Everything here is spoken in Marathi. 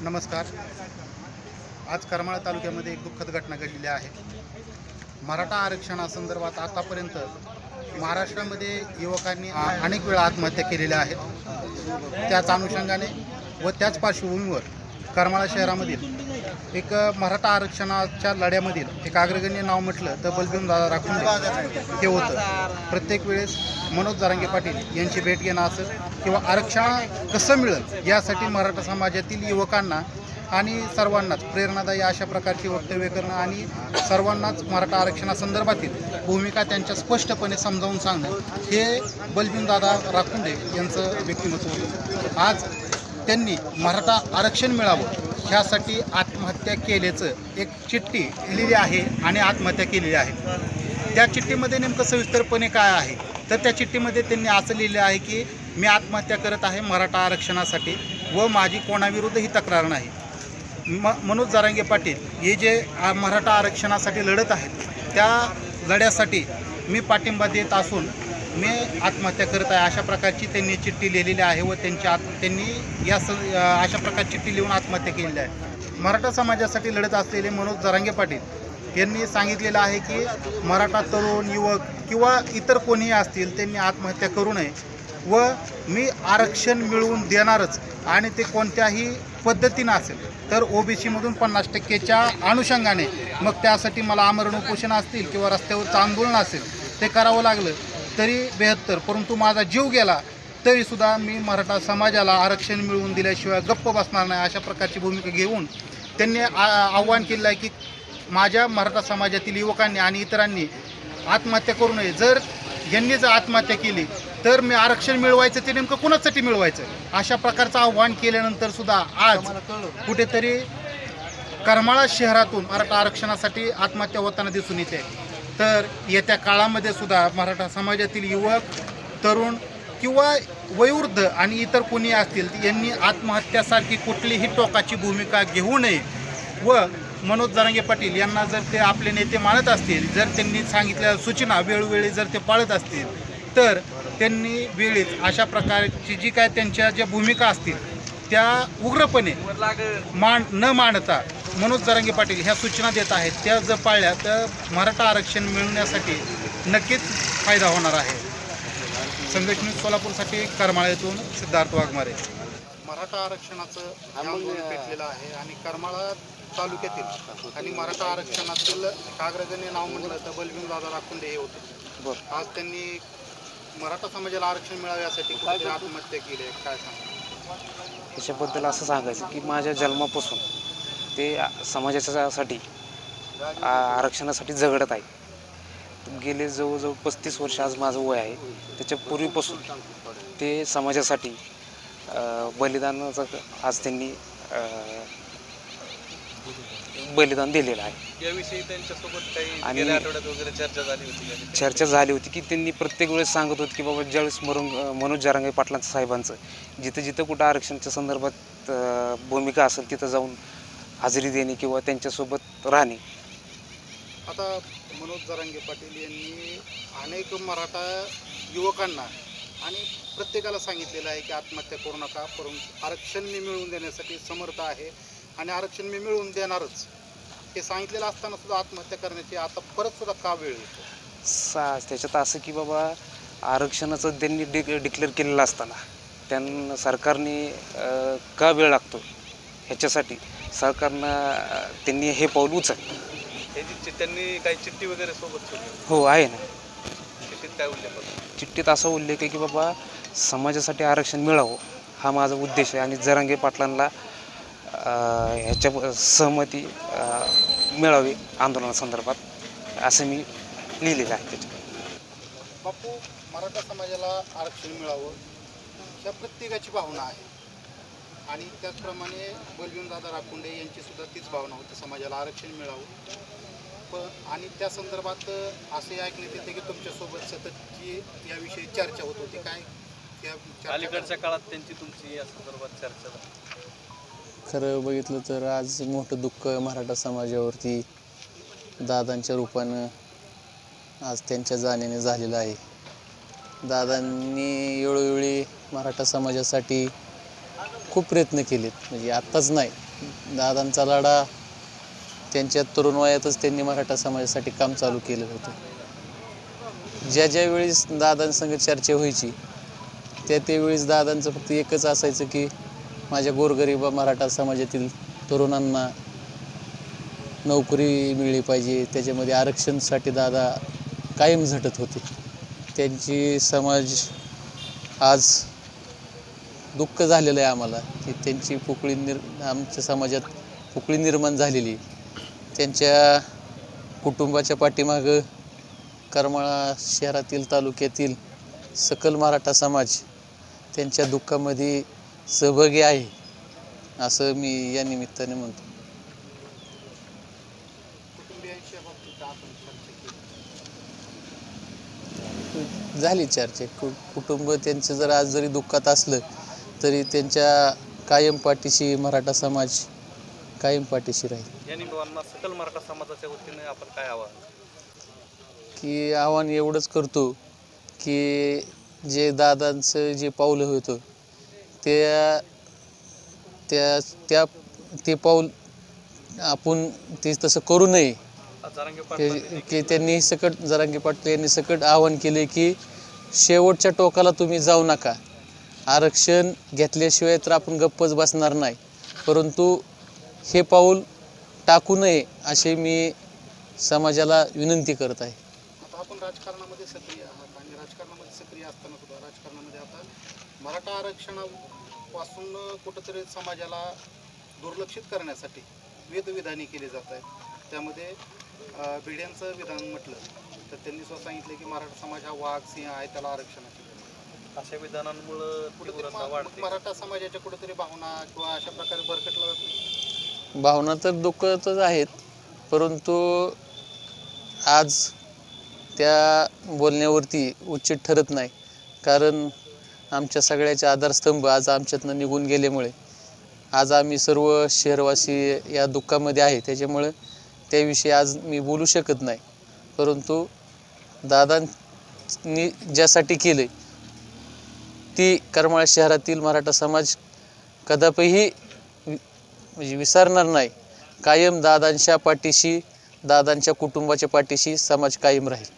नमस्कार. आज करमाळा तालुक्यामध्ये एक दुःखद घटना घडलेली आहे. मराठा आरक्षणासंदर्भात आतापर्यंत महाराष्ट्रामध्ये युवकांनी अनेक वेळा आत्महत्या केलेल्या आहेत. त्याच अनुषंगाने व त्याच पार्श्वभूमीवर करमाळा शहरामधील एक मराठा आरक्षणाच्या लढ्यामधील एक अग्रगण्य नाव म्हटलं तर बलबीम दादा राखून हे होतं. प्रत्येक वेळेस मनोज जारांगे पाटील यांची भेट घेणं असेल किंवा आरक्षण कसं मिळेल यासाठी मराठा समाजातील युवकांना आणि सर्वांनाच प्रेरणादायी अशा प्रकारची वक्तव्य करणं आणि सर्वांनाच मराठा आरक्षणासंदर्भातील भूमिका त्यांच्या स्पष्टपणे समजावून सांगणं हे बलबीनदादा राखुंडे यांचं व्यक्तिमत्व होतं. आज त्यांनी मराठा आरक्षण मिळावं ह्यासाठी आत्महत्या केल्याचं एक चिठ्ठी लिहिली आहे आणि आत्महत्या केलेली आहे. त्या चिठ्ठीमध्ये नेमकं सविस्तरपणे काय आहे? तर त्या चिठ्ठीमध्ये त्यांनी असं लिहिलं आहे की मी आत्महत्या करत आहे मराठा आरक्षणासाठी व माझी कोणाविरुद्ध ही तक्रार नाही. म मनोज जारांगे पाटील हे जे मराठा आरक्षणासाठी लढत आहेत त्या लढ्यासाठी मी पाठिंबा देत असून मी आत्महत्या करत आहे. अशा प्रकारची त्यांनी चिठ्ठी लिहिलेली आहे व त्यांची आत त्यांनी या स अशा प्रकारची चिठ्ठी लिहून आत्महत्या केलेली आहे. मराठा समाजासाठी लढत असलेले मनोज जरांगे पाटील यांनी सांगितलेलं आहे की मराठा तरुण युवक किंवा इतर कोणीही असतील त्यांनी आत्महत्या करू नये. व मी आरक्षण मिळवून देणारच आणि ते कोणत्याही पद्धतीनं असेल तर ओबीसीमधून पन्नास टक्केच्या अनुषंगाने मग त्यासाठी मला आमरण उपोषण असतील किंवा रस्त्यावरचं आंदोलन असेल ते करावं लागलं तरी बेहत्तर. परंतु माझा जीव गेला तरीसुद्धा मी मराठा समाजाला आरक्षण मिळवून दिल्याशिवाय गप्प बसणार नाही अशा प्रकारची भूमिका घेऊन त्यांनी आ- आव्हान केलं आहे की माझ्या मराठा समाजातील युवकांनी आणि इतरांनी आत्महत्या करू नये. जर यांनी जर आत्महत्या केली तर मी आरक्षण मिळवायचं ते नेमकं कुणासाठी मिळवायचं? अशा प्रकारचं आव्हान केल्यानंतर सुद्धा आज कुठेतरी करमाळा शहरातून मराठा आरक्षणासाठी आत्महत्या होताना दिसून येते. तर येत्या काळामध्ये सुद्धा मराठा समाजातील युवक तरुण किंवा वयोवृद्ध आणि इतर कोणी असतील यांनी आत्महत्यासारखी कुठलीही टोकाची भूमिका घेऊ नये. व मनोज जरांगे पाटील यांना जर ते आपले नेते मानत असतील जर त्यांनी सांगितलेल्या सूचना वेळोवेळी जर ते पाळत असतील तर त्यांनी वेळीच अशा प्रकारची जी काय त्यांच्या ज्या भूमिका असतील त्या उग्रपणे मान न मांडता मनोज जरांगे पाटील ह्या सूचना देत आहेत त्या जर पाळल्या तर मराठा आरक्षण मिळवण्यासाठी नक्कीच फायदा होणार आहे. न्यूज सोलापूरसाठी करमाळा येथून सिद्धार्थ वाघमारे. मराठा आरक्षणाचं आंदोलन पेटलेलं आहे आणि करमाळा तालुक्यातील आणि मराठा आरक्षणातील काग्रगण्य नाव म्हटलं तर बलबीन दादा राखुंडे हे होते. आज त्यांनी मराठा समाजाला आरक्षण मिळावे यासाठी कुठेतरी आत्महत्या केली आहे. काय सांगा? याच्याबद्दल असं सांगायचं की माझ्या जन्मापासून ते समाजाच्यासाठी आरक्षणासाठी झगडत आहे. गेले जवळजवळ पस्तीस वर्ष आज माझं वय आहे. त्याच्या पूर्वीपासून ते समाजासाठी बलिदानाचं आज त्यांनी बलिदान दिलेलं आहे. याविषयी त्यांच्यासोबत काही आणि- गेल्या आठवड्यात वगैरे चर्चा झाली होती का? चर्चा झाली होती की त्यांनी प्रत्येक वेळेस सांगत होते की बाबा ज्यावेळेस मरून मनोज जारांगे पाटलांचं साहेबांचं जिथं जिथं कुठं आरक्षणाच्या संदर्भात अ, भूमिका असेल तिथं जाऊन हजेरी देणे किंवा त्यांच्यासोबत राहणे. आता मनोज जरांगे पाटील यांनी अनेक मराठा युवकांना आणि प्रत्येकाला सांगितलेलं आहे की आत्महत्या करू नका परंतु आरक्षण मी मिळवून देण्यासाठी समर्थ आहे. आणि आरक्षण मी मिळवून देणारच. हे सांगितलेलं असताना सुद्धा आत्महत्या करण्याची आता परत सुद्धा का वेळ येतो? सा त्याच्यात असं की बाबा आरक्षणाचं त्यांनी डि डिक्लेअर केलेलं असताना त्यांना सरकारने अ, का वेळ लागतो? ह्याच्यासाठी सरकारनं अ, त्यांनी हे पाऊल उचललं. हे जी चि- त्यांनी काही चिठ्ठी वगैरे सोबत ठेवली? हो आहे ना. चिठ्ठीत काय उल्लेख होता? चिठ्ठीत असा उल्लेख आहे की बाबा समाजासाठी आरक्षण मिळावं हा माझा उद्देश आहे. आणि जरांगे पाटलांना ह्याच्या सहमती मिळावी आंदोलनासंदर्भात असं मी लिहिलेलं आहे त्याच्यात. बापू मराठा समाजाला आरक्षण मिळावं ह्या प्रत्येकाची भावना आहे. आणि त्याचप्रमाणे बलवीनदादा राखुंडे यांची सुद्धा तीच भावना होती समाजाला आरक्षण मिळावं. पण आणि त्या संदर्भात असे ऐकण्यात येते की तुमच्यासोबत सततची याविषयी चर्चा होत होती काय? त्या चर्चा- अलीकडच्या काळात त्यांची तुमची या संदर्भात चर्चा झाली. खरं बघितलं तर आज मोठं दुःख मराठा समाजावरती. दादांच्या रूपानं आज त्यांच्या जाण्याने झालेलं आहे. दादांनी वेळोवेळी मराठा समाजासाठी खूप प्रयत्न केलेत. म्हणजे आत्ताच नाही. दादांचा लढा त्यांच्या तरुण वयातच त्यांनी मराठा समाजासाठी काम चालू केलं होतं. ज्या ज्या वेळेस दादांसंग चर्चा व्हायची त्या त्यावेळेस दादांचं फक्त एकच असायचं की माझ्या गोरगरीब मराठा समाजातील तरुणांना नोकरी मिळली पाहिजे त्याच्यामध्ये आरक्षणसाठी दादा कायम झटत होते. त्यांची समाज आज दुःख झालेलं आहे आम्हाला की त्यांची पोकळी निर आमच्या समाजात पोकळी निर्माण झालेली त्यांच्या कुटुंबाच्या पाठीमागं करमाळा शहरातील तालुक्यातील सकल मराठा समाज त्यांच्या दुःखामध्ये सहभागी आहे असं मी या निमित्ताने म्हणतो. झाली चर्चा. कु कुटुंब त्यांचं जर आज जरी दुःखात असलं तरी त्यांच्या कायम पाठीशी मराठा समाज कायम पाठीशी राहील. या निमित्तानं सकल मराठा समाजाच्या वतीने आपण काय आवाहन? की आव्हान एवढंच करतो की जे दादांचं जे पाऊल होतं त्या त्या त्या ते पाऊल आपण ते तसं करू नये. जरांगे की पाटलांनी की त्यांनी सकट जरांगी पाटील यांनी सकट आवाहन केले की शेवटच्या टोकाला तुम्ही जाऊ नका. आरक्षण घेतल्याशिवाय तर आपण गप्पच बसणार नाही. परंतु हे पाऊल टाकू नये असे मी समाजाला विनंती करत आहे. आता आपण राजकारणामध्ये सक्रिय आहात आणि राजकारणामध्ये सक्रिय असताना सुद्धा राजकारणामध्ये आता मराठा आरक्षणापासून कुठंतरी समाजाला दुर्लक्षित करण्यासाठी वेदविधाने केली जात आहेत. त्यामध्ये भिड्यांचं विधान म्हटलं तर त्यांनी स्वतः सांगितलं की मराठा समाज हा वाघ सिंह आहे त्याला आरक्षण आहे. अशा विधानांमुळं कुठेतरी मराठा समाजाच्या कुठेतरी भावना किंवा अशा प्रकारे बरकटला जातो भावना तर दुःखतच आहेत परंतु आज त्या बोलण्यावरती उचित ठरत नाही. कारण आमच्या सगळ्याचे आधारस्तंभ आज आमच्यातनं निघून गेल्यामुळे. आज आम्ही सर्व शहरवासी या दुःखामध्ये आहे. त्याच्यामुळं त्याविषयी आज मी बोलू शकत नाही. परंतु दादांनी ज्यासाठी केले ती करमाळा शहरातील मराठा समाज कदापिही वि- म्हणजे विसरणार नाही. कायम दादांच्या पाठीशी दादांच्या कुटुंबाच्या पाठीशी समाज कायम राहील.